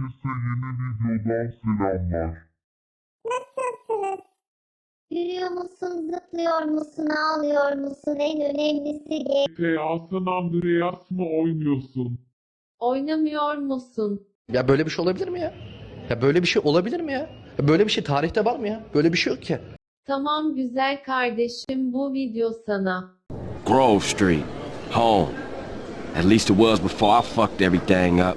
Herkese yeni videodan selamlar. Nasılsınız? Yürüyor musun, zıplıyor musun, ağlıyor musun? En önemlisi GTA San Andreas mı oynuyorsun? Oynamıyor musun? Ya böyle bir şey olabilir mi ya? Ya böyle bir şey olabilir mi ya? ya böyle bir şey tarihte var mı ya? Böyle bir şey yok ki. Tamam güzel kardeşim bu video sana. Grove Street, home. At least it was before I fucked everything up.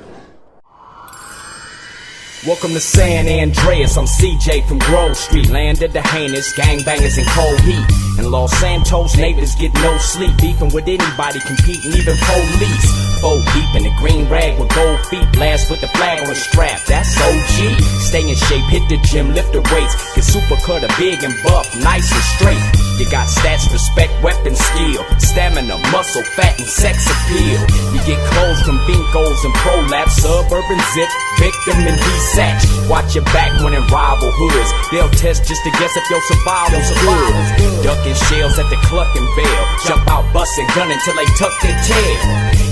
Welcome to San Andreas, I'm CJ from Grove Street, land of the heinous, gangbangers in cold heat. In Los Santos, neighbors get no sleep, beefing with anybody, competing, even police. Four deep in the green rag with gold feet, blast with the flag on the strap, that's OG. Stay in shape, hit the gym, lift the weights, get super cutter, big and buff, nice and straight. You got stats, respect, weapon skill, stamina, muscle, fat, and sex appeal. You get clothes from Binkos and Prolapse, suburban zip, victim and desatch. Watch your back when in rival hoods. They'll test just to guess if your survival's good. Ducking shells at the clucking bell. Jump out, busting, gunning till they tuck their tail.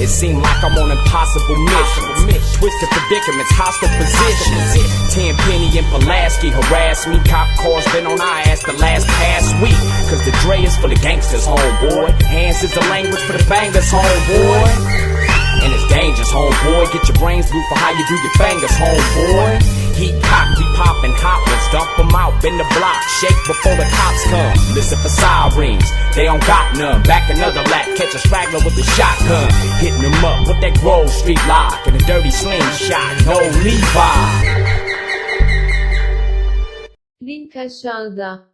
It seemed like I'm on impossible missions. Twisted predicaments, hostile positions. Ten Penny and Pulaski harass me. Cop cars been on our ass the last past week. Cause the Dre is for the gangsters, homeboy. Hands is the language for the bangers, homeboy. And it's dangerous, homeboy. Get your brains blue for how you do your fingers, homeboy. Heat cock, we poppin' hot ones. Dump 'em out, bend the block. Shake before the cops come. Listen for sirens, they don't got none. Back another lap, catch a straggler with a shotgun. Hitting 'em up with that Grove Street lock. And a dirty slingshot, no Levi. Link aşağıda.